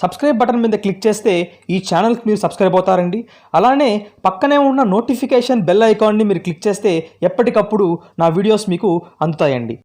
Subscribe button మీద click చేస్తే ఈ ఛానల్కి మీరు సబ్స్క్రైబ్ అవుతారండి. అలానే పక్కనే ఉన్న నోటిఫికేషన్ బెల్ ఐకాన్ని మీరు క్లిక్ చేస్తే ఎప్పటికప్పుడు నా వీడియోస్ మీకు అందుతాయండి.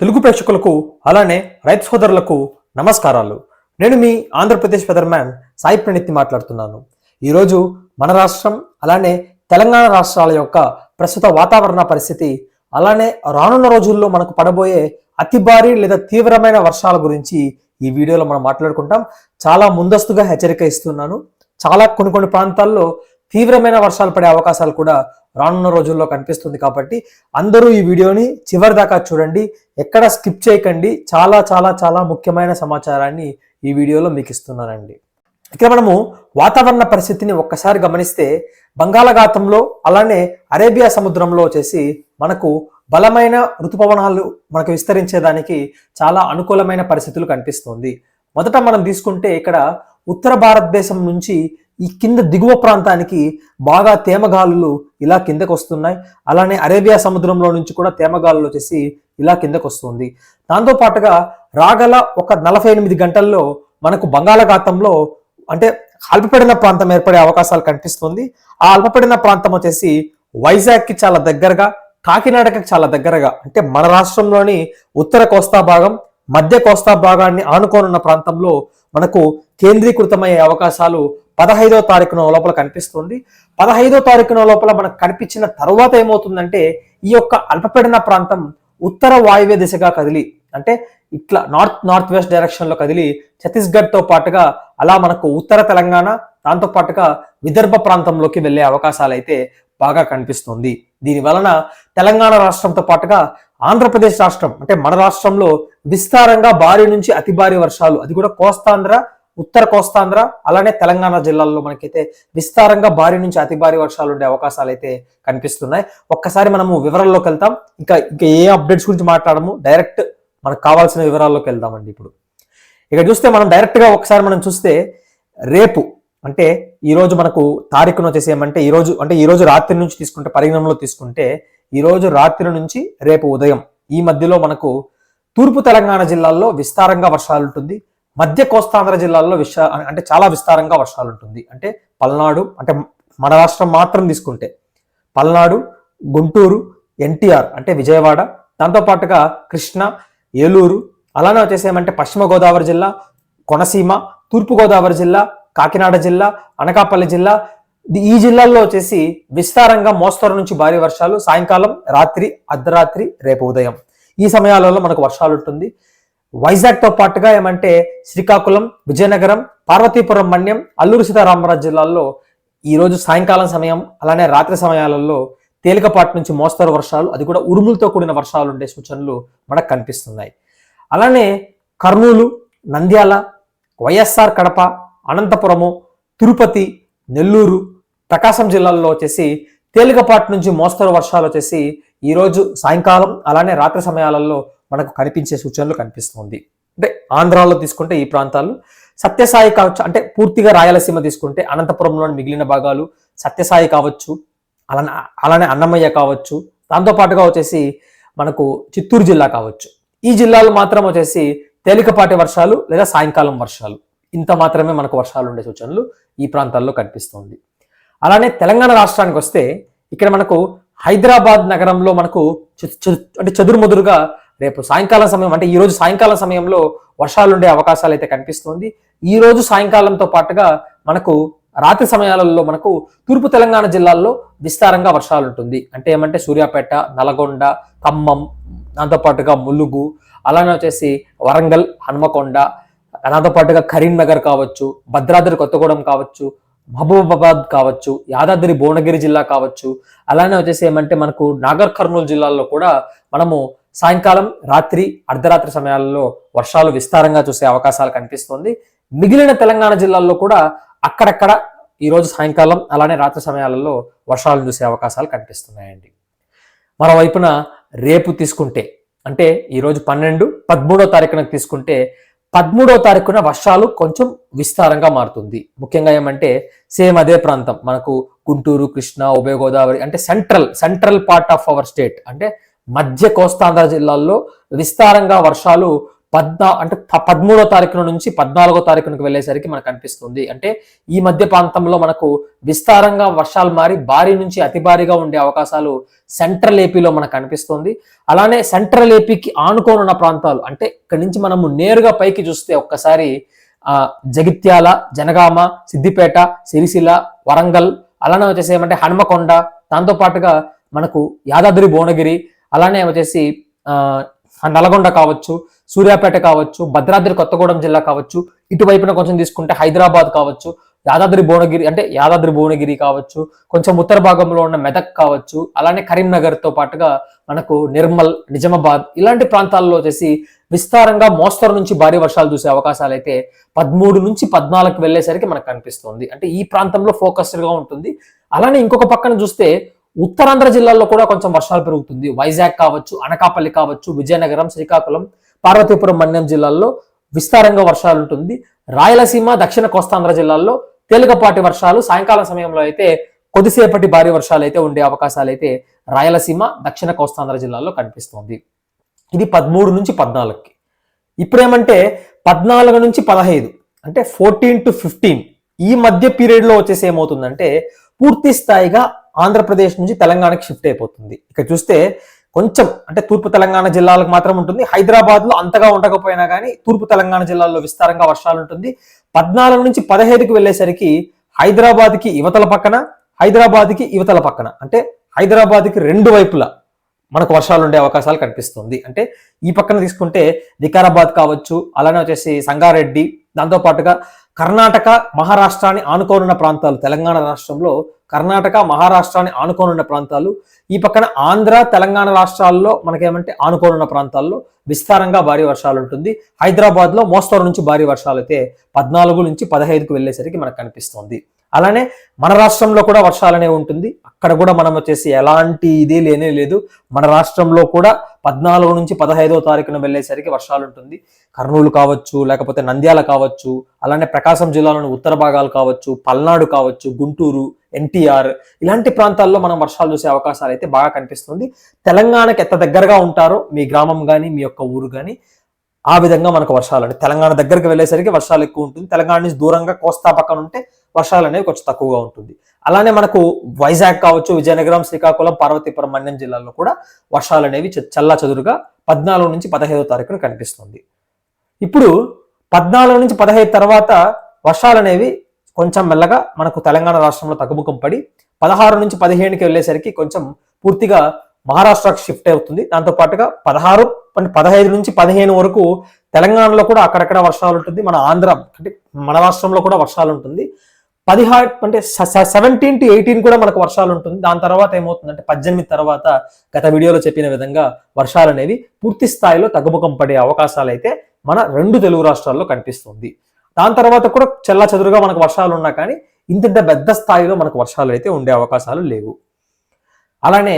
తెలుగు ప్రేక్షకులకు అలానే రైతు సోదరులకు నమస్కారాలు. నేను మీ ఆంధ్రప్రదేశ్ వెదర్మ్యాన్ సాయి ప్రణిత్ని మాట్లాడుతున్నాను. ఈరోజు మన రాష్ట్రం అలానే తెలంగాణ రాష్ట్రాల యొక్క ప్రస్తుత వాతావరణ పరిస్థితి అలానే రానున్న రోజుల్లో మనకు పడబోయే అతి భారీ లేదా తీవ్రమైన వర్షాల గురించి ఈ వీడియోలో మనం మాట్లాడుకుంటాం. చాలా ముందస్తుగా హెచ్చరిక ఇస్తున్నాను. చాలా కొన్ని కొన్ని ప్రాంతాల్లో తీవ్రమైన వర్షాలు పడే అవకాశాలు కూడా రానున్న రోజుల్లో కనిపిస్తుంది కాబట్టి అందరూ ఈ వీడియోని చివరి దాకా చూడండి. ఎక్కడ స్కిప్ చేయకండి. చాలా చాలా చాలా ముఖ్యమైన సమాచారాన్ని ఈ వీడియోలో మీకు ఇస్తున్నానండి. ఇక్కడ మనము వాతావరణ పరిస్థితిని ఒక్కసారి గమనిస్తే బంగాళాఖాతంలో అలానే అరేబియా సముద్రంలో వచ్చేసి మనకు బలమైన ఋతుపవనాలు మనకు విస్తరించేదానికి చాలా అనుకూలమైన పరిస్థితులు కనిపిస్తుంది. మొదట మనం తీసుకుంటే ఇక్కడ ఉత్తర భారతదేశం నుంచి ఈ కింద దిగువ ప్రాంతానికి బాగా తేమగాలులు ఇలా కిందకు వస్తున్నాయి అలానే అరేబియా సముద్రంలో నుంచి కూడా తేమగాలులు వచ్చేసి ఇలా కిందకు వస్తుంది దాంతో పాటుగా రాగల ఒక నలభై ఎనిమిది గంటల్లో మనకు బంగాళాఖాతంలో అంటే అల్పపడిన ప్రాంతం ఏర్పడే అవకాశాలు కనిపిస్తుంది. ఆ అల్పపడిన ప్రాంతం వచ్చేసి వైజాగ్కి చాలా దగ్గరగా కాకినాడకి చాలా దగ్గరగా అంటే మన రాష్ట్రంలోని ఉత్తర కోస్తా భాగం మధ్య కోస్తా భాగాన్ని ఆనుకోనున్న ప్రాంతంలో మనకు కేంద్రీకృతమయ్యే అవకాశాలు పదహైదో తారీఖున లోపల కనిపిస్తుంది. పదహైదో తారీఖున లోపల మనకు కనిపించిన తర్వాత ఏమవుతుందంటే ఈ యొక్క అల్పపీడన ప్రాంతం ఉత్తర వాయువ్య దిశగా కదిలి అంటే ఇట్లా నార్త్ నార్త్ వెస్ట్ డైరెక్షన్లో కదిలి ఛత్తీస్గఢ్తో పాటుగా అలా మనకు ఉత్తర తెలంగాణ దాంతో పాటుగా విదర్భ ప్రాంతంలోకి వెళ్ళే అవకాశాలు అయితే బాగా కనిపిస్తుంది. దీని వలన తెలంగాణ రాష్ట్రంతో పాటుగా ఆంధ్రప్రదేశ్ రాష్ట్రం అంటే మన రాష్ట్రంలో విస్తారంగా భారీ నుంచి అతి భారీ వర్షాలు అది కూడా కోస్తాంధ్ర ఉత్తర కోస్తాంధ్ర అలానే తెలంగాణ జిల్లాల్లో మనకైతే విస్తారంగా భారీ నుంచి అతి భారీ వర్షాలు ఉండే అవకాశాలు అయితే కనిపిస్తున్నాయి. ఒక్కసారి మనము వివరాల్లోకి వెళ్తాం. ఇంకా ఇంకా ఏ అప్డేట్స్ గురించి మాట్లాడము డైరెక్ట్ మనకు కావాల్సిన వివరాల్లోకి వెళ్దామండి ఇప్పుడు. ఇక చూస్తే మనం డైరెక్ట్గా ఒకసారి మనం చూస్తే రేపు అంటే ఈరోజు మనకు తారీఖును వచ్చేసి ఏమంటే ఈరోజు అంటే ఈరోజు రాత్రి నుంచి తీసుకుంటే పరిగణనలో తీసుకుంటే ఈరోజు రాత్రి నుంచి రేపు ఉదయం ఈ మధ్యలో మనకు తూర్పు తెలంగాణ జిల్లాల్లో విస్తారంగా వర్షాలు ఉంటుంది. మధ్య కోస్తాంధ్ర జిల్లాల్లో విష అంటే చాలా విస్తారంగా వర్షాలు ఉంటుంది. అంటే పల్నాడు అంటే మన రాష్ట్రం మాత్రం తీసుకుంటే పల్నాడు గుంటూరు ఎన్టీఆర్ అంటే విజయవాడ దాంతో పాటుగా కృష్ణ ఏలూరు అలానే వచ్చేసి ఏమంటే పశ్చిమ గోదావరి జిల్లా కొనసీమ తూర్పు గోదావరి జిల్లా కాకినాడ జిల్లా అనకాపల్లి జిల్లా. ఈ జిల్లాల్లో వచ్చేసి విస్తారంగా మోస్తరు నుంచి భారీ వర్షాలు సాయంకాలం రాత్రి అర్ధరాత్రి రేపు ఉదయం. ఈ సమయాలలో మనకు వర్షాలు ఉంటుంది. వైజాగ్తో పాటుగా ఏమంటే శ్రీకాకుళం విజయనగరం పార్వతీపురం మన్యం అల్లూరు సీతారామరాజు జిల్లాల్లో ఈరోజు సాయంకాలం సమయం అలానే రాత్రి సమయాలలో తేలికపాటి నుంచి మోస్తరు వర్షాలు అది కూడా ఉరుములతో కూడిన వర్షాలు ఉండే సూచనలు మనకు కనిపిస్తున్నాయి. అలానే కర్నూలు నంద్యాల వైఎస్ఆర్ కడప అనంతపురము తిరుపతి నెల్లూరు ప్రకాశం జిల్లాల్లో వచ్చేసి తేలికపాటి నుంచి మోస్తరు వర్షాలు వచ్చేసి ఈరోజు సాయంకాలం అలానే రాత్రి సమయాలలో మనకు కనిపించే సూచనలు కనిపిస్తుంది. అంటే ఆంధ్రాలో తీసుకుంటే ఈ ప్రాంతాలు సత్యసాయి కావచ్చు అంటే పూర్తిగా రాయలసీమ తీసుకుంటే అనంతపురంలోని మిగిలిన భాగాలు సత్యసాయి కావచ్చు అలానే అలానే అన్నమయ్య కావచ్చు దాంతోపాటుగా వచ్చేసి మనకు చిత్తూరు జిల్లా కావచ్చు. ఈ జిల్లాలు మాత్రం వచ్చేసి తేలికపాటి వర్షాలు లేదా సాయంకాలం వర్షాలు. ఇంత మాత్రమే మనకు వర్షాలు ఉండే సూచనలు ఈ ప్రాంతాల్లో కనిపిస్తుంది. అలానే తెలంగాణ రాష్ట్రానికి వస్తే ఇక్కడ మనకు హైదరాబాద్ నగరంలో మనకు అంటే చెదురుమదురుగా రేపు సాయంకాలం సమయం అంటే ఈ రోజు సాయంకాలం సమయంలో వర్షాలు ఉండే అవకాశాలు అయితే కనిపిస్తుంది. ఈ రోజు సాయంకాలంతో పాటుగా మనకు రాత్రి సమయాలలో మనకు తూర్పు తెలంగాణ జిల్లాల్లో విస్తారంగా వర్షాలు ఉంటుంది. అంటే ఏమంటే సూర్యాపేట నల్గొండ ఖమ్మం దాంతోపాటుగా ములుగు అలానే వచ్చేసి వరంగల్ హన్మకొండ దాంతో పాటుగా కరీంనగర్ కావచ్చు భద్రాద్రి కొత్తగూడెం కావచ్చు మహబూబాబాద్ కావచ్చు యాదాద్రి భువనగిరి జిల్లా కావచ్చు. అలానే వచ్చేసి ఏమంటే మనకు నాగర్ కర్నూలు జిల్లాల్లో కూడా మనము సాయంకాలం రాత్రి అర్ధరాత్రి సమయాల్లో వర్షాలు విస్తారంగా చూసే అవకాశాలు కనిపిస్తుంది. మిగిలిన తెలంగాణ జిల్లాల్లో కూడా అక్కడక్కడ ఈరోజు సాయంకాలం అలానే రాత్రి సమయాలలో వర్షాలు చూసే అవకాశాలు కనిపిస్తున్నాయండి. మరోవైపున రేపు తీసుకుంటే అంటే ఈరోజు పన్నెండు పదమూడో తారీఖున తీసుకుంటే పదమూడో తారీఖున వర్షాలు కొంచెం విస్తారంగా మారుతుంది. ముఖ్యంగా ఏమంటే సేమ్ అదే ప్రాంతం. మనకు గుంటూరు కృష్ణా ఉభయ గోదావరి అంటే central central part of our state అంటే మధ్య కోస్తాంధ్ర జిల్లాల్లో విస్తారంగా వర్షాలు పద్నా అంటే పదమూడో తారీఖున నుంచి పద్నాలుగో తారీఖునకు వెళ్ళేసరికి మనకు కనిపిస్తుంది అంటే ఈ మధ్య ప్రాంతంలో మనకు విస్తారంగా వర్షాలు మారి భారీ నుంచి అతి భారీగా ఉండే అవకాశాలు సెంట్రల్ ఏపీలో మనకు అనిపిస్తుంది. అలానే సెంట్రల్ ఏపీకి ఆనుకోనున్న ప్రాంతాలు అంటే ఇక్కడి నుంచి మనము నేరుగా పైకి చూస్తే ఒక్కసారి ఆ జగిత్యాల జనగామ సిద్దిపేట సిరిసిల్ల వరంగల్ అలానే వచ్చేసి ఏమంటే హనుమకొండ దాంతో పాటుగా మనకు యాదాద్రి భువనగిరి అలానే వచ్చేసి నల్గొండ కావచ్చు సూర్యాపేట కావచ్చు భద్రాద్రి కొత్తగూడెం జిల్లా కావచ్చు ఇటువైపున కొంచెం తీసుకుంటే హైదరాబాద్ కావచ్చు యాదాద్రి భువనగిరి అంటే యాదాద్రి భువనగిరి కావచ్చు కొంచెం ఉత్తర భాగంలో ఉన్న మెదక్ కావచ్చు అలానే కరీంనగర్తో పాటుగా మనకు నిర్మల్ నిజామాబాద్ ఇలాంటి ప్రాంతాల్లో వచ్చేసి విస్తారంగా మోస్తరు నుంచి భారీ వర్షాలు చూసే అవకాశాలు అయితే పదమూడు నుంచి పద్నాలుగు వెళ్ళేసరికి మనకు కనిపిస్తుంది. అంటే ఈ ప్రాంతంలో ఫోకస్డ్గా ఉంటుంది. అలానే ఇంకొక పక్కన చూస్తే ఉత్తరాంధ్ర జిల్లాల్లో కూడా కొంచెం వర్షాలు పెరుగుతుంది. వైజాగ్ కావచ్చు అనకాపల్లి కావచ్చు విజయనగరం శ్రీకాకుళం పార్వతీపురం మన్యం జిల్లాల్లో విస్తారంగా వర్షాలు ఉంటుంది. రాయలసీమ దక్షిణ కోస్తాంధ్ర జిల్లాల్లో తేలికపాటి వర్షాలు. సాయంకాలం సమయంలో అయితే కొద్దిసేపటి భారీ వర్షాలు అయితే ఉండే అవకాశాలు అయితే రాయలసీమ దక్షిణ కోస్తాంధ్ర జిల్లాల్లో కనిపిస్తోంది. ఇది పదమూడు నుంచి పద్నాలుగుకి. ఇప్పుడేమంటే పద్నాలుగు నుంచి పదహైదు అంటే ఫోర్టీన్ టు ఫిఫ్టీన్ ఈ మధ్య పీరియడ్లో వచ్చేసి ఏమవుతుందంటే పూర్తి స్థాయిగా ఆంధ్రప్రదేశ్ నుంచి తెలంగాణకి షిఫ్ట్ అయిపోతుంది. ఇక్కడ చూస్తే కొంచెం అంటే తూర్పు తెలంగాణ జిల్లాలకు మాత్రం ఉంటుంది. హైదరాబాద్లో అంతగా ఉండకపోయినా కానీ తూర్పు తెలంగాణ జిల్లాల్లో విస్తారంగా వర్షాలు ఉంటుంది. పద్నాలుగు నుంచి పదహైదుకి వెళ్ళేసరికి హైదరాబాద్కి యువతల పక్కన హైదరాబాద్కి యువతల పక్కన. అంటే హైదరాబాద్కి రెండు వైపులా మనకు వర్షాలు ఉండే అవకాశాలు కనిపిస్తుంది. అంటే ఈ పక్కన తీసుకుంటే వికారాబాద్ కావచ్చు అలానే వచ్చేసి సంగారెడ్డి దాంతో పాటుగా కర్ణాటక మహారాష్ట్రాన్ని ఆనుకోనున్న ప్రాంతాలు తెలంగాణ రాష్ట్రంలో కర్ణాటక మహారాష్ట్రాన్ని ఆనుకోనున్న ప్రాంతాలు ఈ పక్కన ఆంధ్ర తెలంగాణ రాష్ట్రాల్లో మనకేమంటే ఆనుకోనున్న ప్రాంతాల్లో విస్తారంగా భారీ వర్షాలు ఉంటుంది. హైదరాబాద్లో మోస్తరు నుంచి భారీ వర్షాలు అయితే పద్నాలుగు నుంచి పదహైదుకు వెళ్ళేసరికి మనకు కనిపిస్తుంది. అలానే మన రాష్ట్రంలో కూడా వర్షాలు అనేవి ఉంటుంది. అక్కడ కూడా మనం వచ్చేసి ఎలాంటి ఇది లేనే లేదు. మన రాష్ట్రంలో కూడా పద్నాలుగు నుంచి పదహైదో తారీఖున వెళ్ళేసరికి వర్షాలు ఉంటుంది. కర్నూలు కావచ్చు లేకపోతే నంద్యాల కావచ్చు అలానే ప్రకాశం జిల్లాలోని ఉత్తర భాగాలు కావచ్చు పల్నాడు కావచ్చు గుంటూరు ఎన్టీఆర్ ఇలాంటి ప్రాంతాల్లో మనం వర్షాలు చూసే అవకాశాలు అయితే బాగా కనిపిస్తుంది. తెలంగాణకి ఎంత దగ్గరగా ఉంటారో మీ గ్రామం కానీ మీ యొక్క ఊరు కానీ ఆ విధంగా మనకు వర్షాలు అంటే తెలంగాణ దగ్గరికి వెళ్ళేసరికి వర్షాలు ఎక్కువ ఉంటుంది. తెలంగాణ నుంచి దూరంగా కోస్తా పక్కన ఉంటే వర్షాలు అనేవి కొంచెం తక్కువగా ఉంటుంది. అలానే మనకు వైజాగ్ కావచ్చు విజయనగరం శ్రీకాకుళం పార్వతీపురం మన్యం జిల్లాల్లో కూడా వర్షాలు అనేవి చల్లా చదురుగా పద్నాలుగు నుంచి పదహైదో తారీఖున కనిపిస్తుంది. ఇప్పుడు పద్నాలుగు నుంచి పదహైదు తర్వాత వర్షాలు అనేవి కొంచెం మెల్లగా మనకు తెలంగాణ రాష్ట్రంలో తగ్గుముఖం పడి పదహారు నుంచి పదిహేనుకి వెళ్ళేసరికి కొంచెం పూర్తిగా మహారాష్ట్రకు షిఫ్ట్ అవుతుంది. దాంతో పాటుగా పదహారు అంటే పదహైదు నుంచి పదిహేను వరకు తెలంగాణలో కూడా అక్కడక్కడ వర్షాలు ఉంటుంది. మన ఆంధ్ర అంటే మన రాష్ట్రంలో కూడా వర్షాలు ఉంటుంది. పదిహారు అంటే సెవెంటీన్ టు ఎయిటీన్ కూడా మనకు వర్షాలు ఉంటుంది. దాని తర్వాత ఏమవుతుందంటే పద్దెనిమిది తర్వాత గత వీడియోలో చెప్పిన విధంగా వర్షాలు అనేవి పూర్తి స్థాయిలో తగ్గుముఖం పడే అవకాశాలు అయితే మన రెండు తెలుగు రాష్ట్రాల్లో కనిపిస్తుంది. దాని తర్వాత కూడా చెల్లా చెదురుగా మనకు వర్షాలు ఉన్నా కానీ ఇంత పెద్ద స్థాయిలో మనకు వర్షాలు అయితే ఉండే అవకాశాలు లేవు. అలానే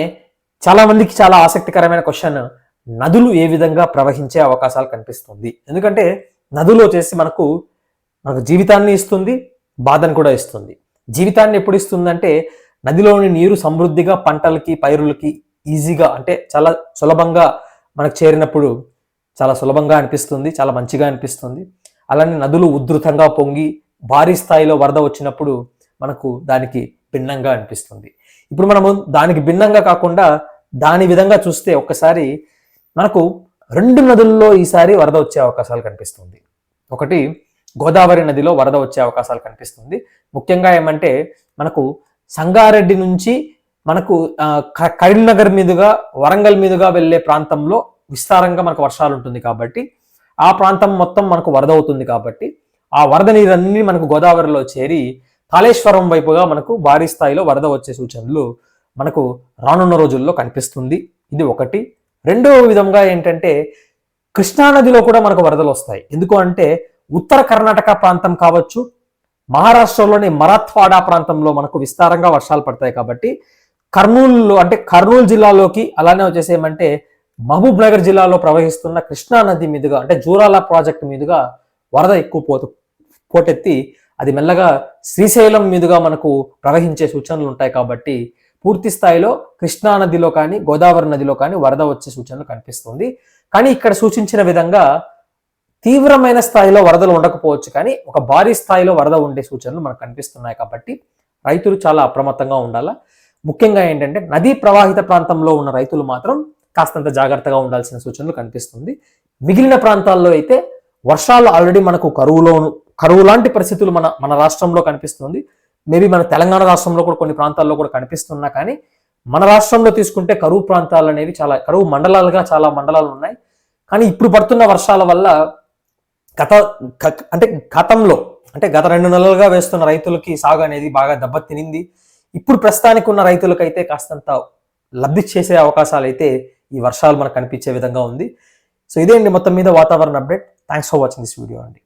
చాలా మందికి చాలా ఆసక్తికరమైన క్వశ్చన్ నదులు ఏ విధంగా ప్రవహించే అవకాశాలు కనిపిస్తుంది? ఎందుకంటే నదులు వచ్చేసి మనకు మనకు జీవితాన్ని ఇస్తుంది బాధను కూడా ఇస్తుంది. జీవితాన్ని ఎప్పుడు ఇస్తుందంటే నదిలోని నీరు సమృద్ధిగా పంటలకి పైరులకి ఈజీగా అంటే చాలా సులభంగా మనకు చేరినప్పుడు చాలా సులభంగా అనిపిస్తుంది చాలా మంచిగా అనిపిస్తుంది. అలానే నదులు ఉధృతంగా పొంగి భారీ స్థాయిలో వరద వచ్చినప్పుడు మనకు దానికి భిన్నంగా అనిపిస్తుంది. ఇప్పుడు మనము దానికి భిన్నంగా కాకుండా దాని విధంగా చూస్తే ఒక్కసారి మనకు రెండు నదుల్లో ఈసారి వరద వచ్చే అవకాశాలు కనిపిస్తుంది. ఒకటి గోదావరి నదిలో వరద వచ్చే అవకాశాలు కనిపిస్తుంది. ముఖ్యంగా ఏమంటే మనకు సంగారెడ్డి నుంచి మనకు క- కరీంనగర్ మీదుగా వరంగల్ మీదుగా వెళ్ళే ప్రాంతంలో విస్తారంగా మనకు వర్షాలు ఉంటుంది కాబట్టి ఆ ప్రాంతం మొత్తం మనకు వరద అవుతుంది కాబట్టి ఆ వరద నీరన్నీ మనకు గోదావరిలో చేరి కాళేశ్వరం వైపుగా మనకు భారీ స్థాయిలో వరద వచ్చే సూచనలు మనకు రానున్న రోజుల్లో కనిపిస్తుంది. ఇది ఒకటి. రెండవ విధంగా ఏంటంటే కృష్ణానదిలో కూడా మనకు వరదలు వస్తాయి. ఎందుకు అంటే ఉత్తర కర్ణాటక ప్రాంతం కావచ్చు మహారాష్ట్రలోని మరాత్వాడా ప్రాంతంలో మనకు విస్తారంగా వర్షాలు పడతాయి కాబట్టి కర్నూలులో అంటే కర్నూలు జిల్లాలోకి అలానే వచ్చేసేమంటే మహబూబ్ నగర్ జిల్లాలో ప్రవహిస్తున్న కృష్ణా నది మీదుగా అంటే జూరాల ప్రాజెక్టు మీదుగా వరద ఎక్కువ పోతు పోటెత్తి అది మెల్లగా శ్రీశైలం మీదుగా మనకు ప్రవహించే సూచనలు ఉంటాయి కాబట్టి పూర్తి స్థాయిలో కృష్ణా నదిలో కానీ గోదావరి నదిలో కానీ వరద వచ్చే సూచనలు కనిపిస్తుంది. కానీ ఇక్కడ సూచించిన విధంగా తీవ్రమైన స్థాయిలో వరదలు ఉండకపోవచ్చు కానీ ఒక భారీ స్థాయిలో వరద ఉండే సూచనలు మనకు కనిపిస్తున్నాయి కాబట్టి రైతులు చాలా అప్రమత్తంగా ఉండాలా? ముఖ్యంగా ఏంటంటే నదీ ప్రవాహిత ప్రాంతంలో ఉన్న రైతులు మాత్రం కాస్తంత జాగ్రత్తగా ఉండాల్సిన సూచనలు కనిపిస్తుంది. మిగిలిన ప్రాంతాల్లో అయితే వర్షాలు ఆల్రెడీ మనకు కరువులోను కరువు లాంటి పరిస్థితులు మన మన రాష్ట్రంలో కనిపిస్తుంది. మేబీ మన తెలంగాణ రాష్ట్రంలో కూడా కొన్ని ప్రాంతాల్లో కూడా కనిపిస్తున్నా కానీ మన రాష్ట్రంలో తీసుకుంటే కరువు ప్రాంతాలు అనేవి చాలా కరువు మండలాలుగా చాలా మండలాలు ఉన్నాయి. కానీ ఇప్పుడు పడుతున్న వర్షాల వల్ల గత అంటే గతంలో అంటే గత రెండు నెలలుగా వేస్తున్న రైతులకి సాగు అనేది బాగా దెబ్బతినింది. ఇప్పుడు ప్రస్తుతానికి ఉన్న రైతులకైతే కాస్తంత లబ్ధి చేసే అవకాశాలు అయితే ఈ వర్షాలు మనకు కనిపించే విధంగా ఉంది. సో ఇదే అండి మొత్తం మీద వాతావరణ update. Thanks for watching this video అండి.